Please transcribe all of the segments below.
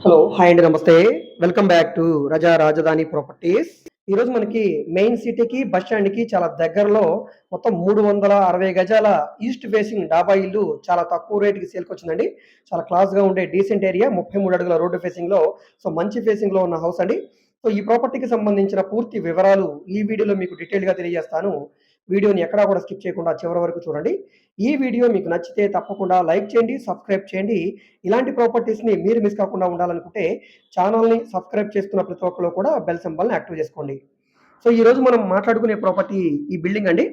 Hello hi అండి నమస్తే. Welcome back to రజా రాజధాని ప్రాపర్టీస్ ఈరోజు మనకి మెయిన్ సిటీకి బస్ స్టాండ్కి చాలా దగ్గరలో మొత్తం మూడు వందల అరవై గజాల ఈస్ట్ ఫేసింగ్ డాబా ఇల్లు చాలా తక్కువ రేటుకి సేల్కి వచ్చిందండి. చాలా క్లాస్గా ఉండే డీసెంట్ ఏరియా ముప్పై మూడు అడుగుల రోడ్డు ఫేసింగ్లో సో మంచి ఫేసింగ్లో ఉన్న హౌస్ అండి. సో ఈ ప్రాపర్టీకి సంబంధించిన పూర్తి వివరాలు ఈ వీడియోలో మీకు డీటెయిల్గా తెలియజేస్తాను. వీడియోని ఎక్కడా కూడా స్కిప్ చేయకుండా చివరి వరకు చూడండి. ఈ వీడియో మీకు నచ్చితే తప్పకుండా లైక్ చేయండి సబ్స్క్రైబ్ చేయండి. ఇలాంటి ప్రాపర్టీస్ని మీరు మిస్ కాకుండా ఉండాలనుకుంటే ఛానల్ని సబ్స్క్రైబ్ చేస్తున్న ప్రతి ఒక్కరు కూడా బెల్ సింబల్ని యాక్టివ్ చేసుకోండి. సో ఈరోజు మనం మాట్లాడుకునే ప్రాపర్టీ ఈ బిల్డింగ్ అండి.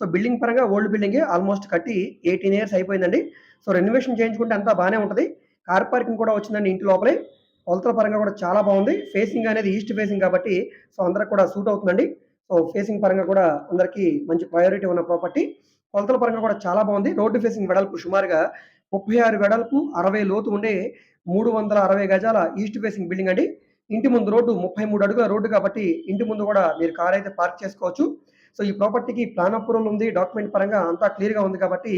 సో బిల్డింగ్ పరంగా ఓల్డ్ బిల్డింగే ఆల్మోస్ట్ కట్టి ఎయిటీన్ ఇయర్స్ అయిపోయిందండి. సో రెనోవేషన్ చేయించుకుంటే అంతా బాగానే ఉంటుంది. కార్ పార్కింగ్ కూడా వచ్చిందండి ఇంటి లోపలే. కొలతల పరంగా కూడా చాలా బాగుంది. ఫేసింగ్ అనేది ఈస్ట్ ఫేసింగ్ కాబట్టి సో అందరికి కూడా సూట్ అవుతుందండి. సో ఫేసింగ్ పరంగా కూడా అందరికీ మంచి ప్రయారిటీ ఉన్న ప్రాపర్టీ కొలతల పరంగా కూడా చాలా బాగుంది. రోడ్డు ఫేసింగ్ వెడల్పు సుమారుగా ముప్పై ఆరు వెడల్పు అరవై లోతు ఉండే మూడు వందల అరవై గజాల ఈస్ట్ ఫేసింగ్ బిల్డింగ్ అండి. ఇంటి ముందు రోడ్డు ముప్పై మూడు అడుగుల రోడ్డు కాబట్టి ఇంటి ముందు కూడా మీరు కార్ అయితే పార్క్ చేసుకోవచ్చు. సో ఈ ప్రాపర్టీకి ప్లాన్ అప్రూవల్ ఉంది. డాక్యుమెంట్ పరంగా అంతా క్లియర్గా ఉంది కాబట్టి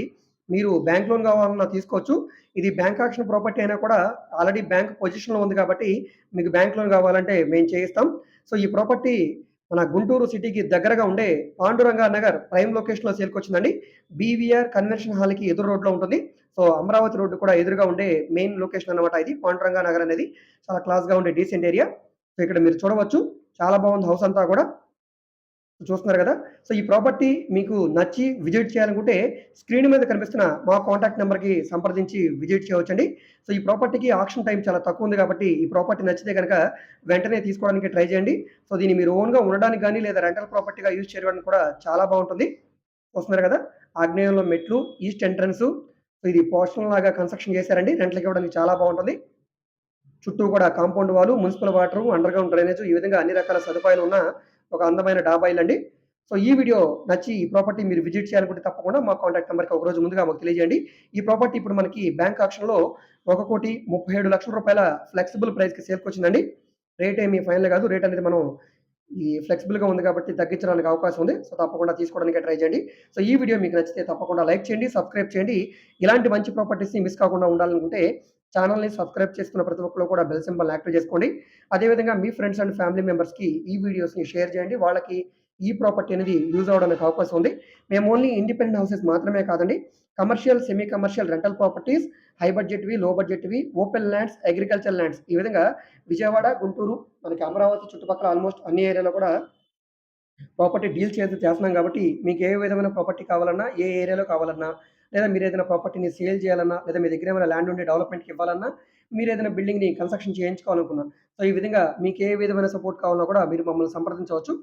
మీరు బ్యాంక్ లోన్ కావాలన్నా తీసుకోవచ్చు. ఇది బ్యాంక్ ఆక్షన్ ప్రాపర్టీ అయినా కూడా ఆల్రెడీ బ్యాంక్ పొజిషన్లో ఉంది కాబట్టి మీకు బ్యాంక్ లోన్ కావాలంటే మేము చేయిస్తాం. సో ఈ ప్రాపర్టీ మన గుంటూరు సిటీకి దగ్గరగా ఉండే పాండురంగ నగర్ ప్రైమ్ లొకేషన్లో సేల్కొచ్చిందండి బీవీఆర్ కన్వెన్షన్ హాల్కి ఎదురు రోడ్లో ఉంటుంది. సో అమరావతి రోడ్డు కూడా ఎదురుగా ఉండే మెయిన్ లొకేషన్ అనమాట ఇది పాండురంగ నగర్ అనేది. చాలా క్లాస్గా ఉండే డీసెంట్ ఏరియా. సో ఇక్కడ మీరు చూడవచ్చు. చాలా బాగుంది హౌస్ అంతా కూడా. చూస్తున్నారు కదా. సో ఈ ప్రాపర్టీ మీకు నచ్చి విజిట్ చేయాలనుకుంటే స్క్రీన్ మీద కనిపిస్తున్న మా కాంటాక్ట్ నెంబర్కి సంప్రదించి విజిట్ చేయవచ్చండి. సో ఈ ప్రాపర్టీకి ఆక్షన్ టైం చాలా తక్కువ ఉంది కాబట్టి ఈ ప్రాపర్టీ నచ్చితే కనుక వెంటనే తీసుకోవడానికి ట్రై చేయండి. సో దీన్ని మీరు ఓన్గా ఉండడానికి కానీ లేదా రెంటల్ ప్రాపర్టీగా యూజ్ చేయడానికి కూడా చాలా బాగుంటుంది. వస్తున్నారు కదా. ఆగ్నేయంలో మెట్లు ఈస్ట్ ఎంట్రన్స్ సో ఇది పోర్షన్ లాగా కన్స్ట్రక్షన్ చేశారండి. రెంట్లకి ఇవ్వడానికి చాలా బాగుంటుంది. చుట్టూ కూడా కాంపౌండ్ వాళ్ళు municipal water underground drainage ఈ విధంగా అన్ని రకాల సదుపాయాలు ఉన్న ఒక అందమైన డాబా ఇల్లండి అండి సో ఈ వీడియో నచ్చి ఈ ప్రాపర్టీ మీరు విజిట్ చేయాలనుకుంటే తప్పకుండా మా కాంటాక్ట్ నెంబర్కి ఒక రోజు ముందుగా మాకు తెలియజేయండి. ఈ ప్రాపర్టీ ఇప్పుడు మనకి బ్యాంక్ ఆక్షన్లో ఒక కోటి ముప్పై ఏడు లక్షల రూపాయల ఫ్లెక్సిబుల్ ప్రైస్కి సేల్కి వచ్చిందండి. రేట్ ఏమీ ఫైనల్ కాదు. రేట్ అనేది మనం ఈ ఫ్లెక్సిబుల్గా ఉంది కాబట్టి తగ్గించడానికి అవకాశం ఉంది. సో తప్పకుండా తీసుకోవడానికి ట్రై చేయండి. సో ఈ వీడియో మీకు నచ్చితే తప్పకుండా లైక్ చేయండి సబ్స్క్రైబ్ చేయండి. ఇలాంటి మంచి ప్రాపర్టీస్ని మిస్ కాకుండా ఉండాలనుకుంటే ఛానల్ని సబ్స్క్రైబ్ చేసుకున్న ప్రతి ఒక్కరు కూడా బెల్ సింబల్ యాక్టివ్ చేసుకోండి. అదేవిధంగా మీ ఫ్రెండ్స్ అండ్ ఫ్యామిలీ మెంబర్స్కి ఈ వీడియోస్ని షేర్ చేయండి. వాళ్ళకి ఈ ప్రాపర్టీ అనేది యూజ్ అవడానికి అవకాశం ఉంది. మేము ఓన్లీ ఇండిపెండెంట్ హౌసెస్ మాత్రమే కాదండి commercial semi commercial rental properties high బడ్జెట్వి low బడ్జెట్వి ఓపెన్ ల్యాండ్స్ అగ్రికల్చర్ ల్యాండ్స్ ఈ విధంగా విజయవాడ గుంటూరు మనకి అమరావతి చుట్టుపక్కల ఆల్మోస్ట్ అన్ని ఏరియాలో కూడా ప్రాపర్టీ డీల్ చేసి చేస్తున్నాం కాబట్టి మీకు ఏ విధమైన ప్రాపర్టీ కావాలన్నా ఏ ఏరియాలో కావాలన్నా లేదా మీరు ఏదైనా ప్రాపర్టీని సేల్ చేయాలన్నా లేదా మీ దగ్గర ఏమైనా ల్యాండ్ ఉండి డెవలప్మెంట్కి ఇవ్వాలన్నా మీరు ఏదైనా బిల్డింగ్ని కన్స్ట్రక్షన్ చేయించుకోవాలనుకున్నా సో ఈ విధంగా మీకు ఏ విధమైన సపోర్ట్ కావాలన్నా కూడా మీరు మమ్మల్ని సంప్రదించవచ్చు.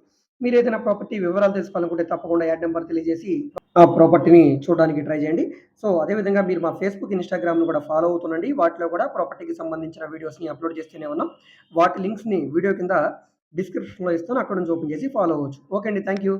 మీరు ఏదైనా ప్రాపర్టీ వివరాలు తెలుసుకోవాలనుకుంటే తప్పకుండా యాడ్ నెంబర్ తెలియజేసి ఆ ప్రాపర్టీని చూడడానికి ట్రై చేయండి. సో అదేవిధంగా మీరు మా ఫేస్బుక్ ఇన్స్టాగ్రామ్ను కూడా ఫాలో అవుతుండండి. వాటిలో కూడా ప్రాపర్టీకి సంబంధించిన వీడియోస్ని అప్లోడ్ చేస్తూనే ఉన్నాం. వాటి లింక్స్ని వీడియో కింద డిస్క్రిప్షన్లో ఇస్తాను. అక్కడ నుంచి ఓపెన్ చేసి ఫాలో అవ్వచ్చు. ఓకే అండి. Thank you